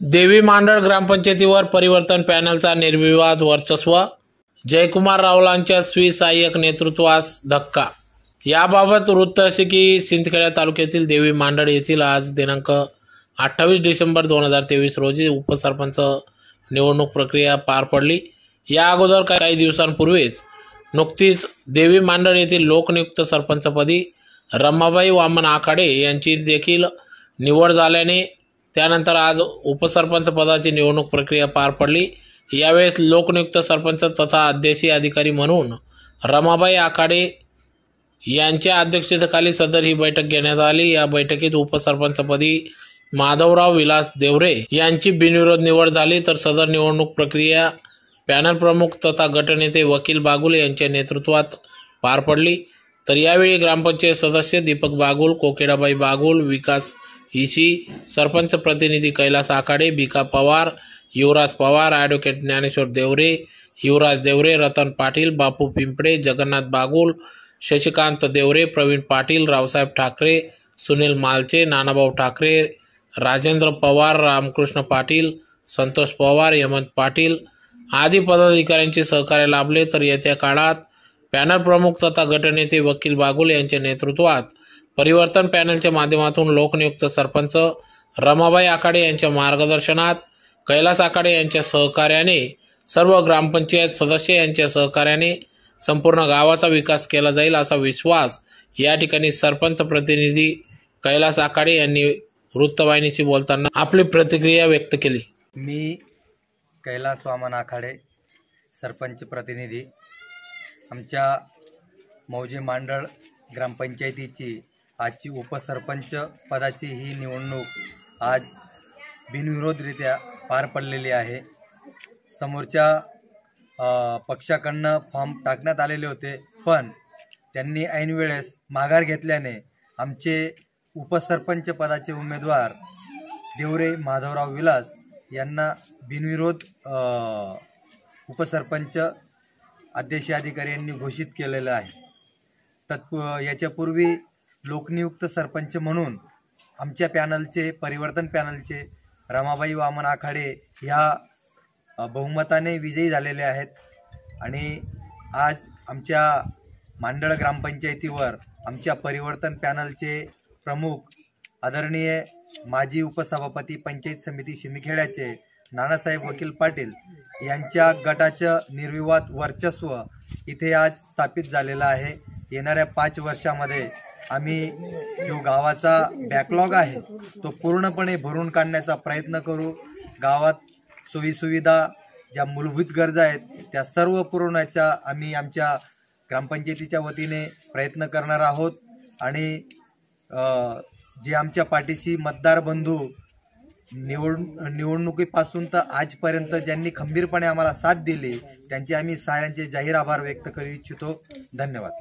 देवी मांडळ ग्रामपंचायतीवर परिवर्तन पॅनलचा निर्विवाद वर्चस्व जयकुमार रावलांच्या स्वीसहाय्यक नेतृत्वास धक्का. याबाबत वृत्त असे की सिंदखेडा तालुक्यातील देवी मांडळ येथील आज दिनांक अठ्ठावीस डिसेंबर दोन हजार तेवीस रोजी उपसरपंच निवडणूक प्रक्रिया पार पडली. या अगोदर काही दिवसांपूर्वीच नुकतीच देवी मांडळ येथील लोकनियुक्त सरपंचपदी रमाबाई वामन आखाडे यांची देखील निवड झाल्याने त्यानंतर आज उपसरपंच पदाची निवडणूक प्रक्रिया पार पडली. यावेळेस लोकनियुक्त सरपंच तथा अध्यक्षीय अधिकारी म्हणून रमाबाई आखाडे यांच्या अध्यक्षतेखाली सदर ही बैठक घेण्यात आली. या बैठकीत उपसरपंचपदी माधवराव विलास देवरे यांची बिनविरोध निवड झाली. तर सदर निवडणूक प्रक्रिया पॅनल प्रमुख तथा गटनेते वकील बागुल यांच्या नेतृत्वात पार पडली. तर यावेळी ग्रामपंचायत सदस्य दीपक बागुल कोकिडाबाई बागुल विकास इसी सरपंच प्रतिनिधी कैलास आखाडे बिका पवार युवराज पवार ॲडव्होकेट ज्ञानेश्वर देवरे युवराज देवरे रतन पाटील बापू पिंपळे जगन्नाथ बागुल शशिकांत देवरे प्रवीण पाटील रावसाहेब ठाकरे सुनील मालचे नानाभाऊ ठाकरे राजेंद्र पवार रामकृष्ण पाटील संतोष पवार यमंत पाटील आदी पदाधिकाऱ्यांचे सहकार्य लाभले. तर येत्या काळात पॅनल प्रमुख तथा गटनेते वकील बागुल यांच्या नेतृत्वात परिवर्तन पॅनलच्या माध्यमातून लोकनियुक्त सरपंच रमाबाई आखाडे यांच्या मार्गदर्शनात कैलास आखाडे यांच्या सहकार्याने सर्व ग्रामपंचायत सदस्य यांच्या सहकार्याने संपूर्ण गावाचा विकास केला जाईल असा विश्वास या ठिकाणी सरपंच प्रतिनिधी कैलास आखाडे यांनी वृत्तवाहिनीशी बोलताना आपली प्रतिक्रिया व्यक्त केली. मी कैलास वामन आखाडे सरपंच प्रतिनिधी. आमच्या मौजे मांडळ ग्रामपंचायतीची आजची उपसरपंच पदाची ही निवडणूक आज बिनविरोधरित्या पार पडलेली आहे. समोरच्या पक्षाकडनं फॉर्म टाकण्यात आलेले होते पण त्यांनी ऐनवेळेस माघार घेतल्याने आमचे उपसरपंच पदाचे उमेदवार देवरे माधवराव विलास यांना बिनविरोध उपसरपंच अध्यक्ष अधिकारी यांनी घोषित केलेलं आहे. तत्प याच्यापूर्वी लोकनियुक्त सरपंच म्हणून आमच्या पॅनलचे परिवर्तन पॅनलचे रमाबाई वामन आखाडे ह्या बहुमताने विजयी झालेले आहेत. आणि आज आमच्या मांडळ ग्रामपंचायतीवर आमच्या परिवर्तन पॅनलचे प्रमुख आदरणीय माजी उपसभापती पंचायत समिती शिंदखेड्याचे नानासाहेब वकील पाटील यांच्या गटाचं निर्विवाद वर्चस्व इथे आज स्थापित झालेलं आहे. येणाऱ्या पाच वर्षामध्ये आम्ही जो गावाचा बॅकलॉग आहे तो पूर्णपणे भरून काढण्याचा प्रयत्न करू. गावात सोयीसुविधा ज्या मूलभूत गरजा आहेत त्या सर्व पुरवण्याचा आम्ही आमच्या ग्रामपंचायतीच्या वतीने प्रयत्न करणार आहोत. आणि जे आमच्या पाठीशी मतदार बंधू निवड निवडणुकीपासून तर आजपर्यंत ज्यांनी खंबीरपणे आम्हाला साथ दिली त्यांचे आम्ही साऱ्यांचे जाहीर आभार व्यक्त करू इच्छितो. धन्यवाद.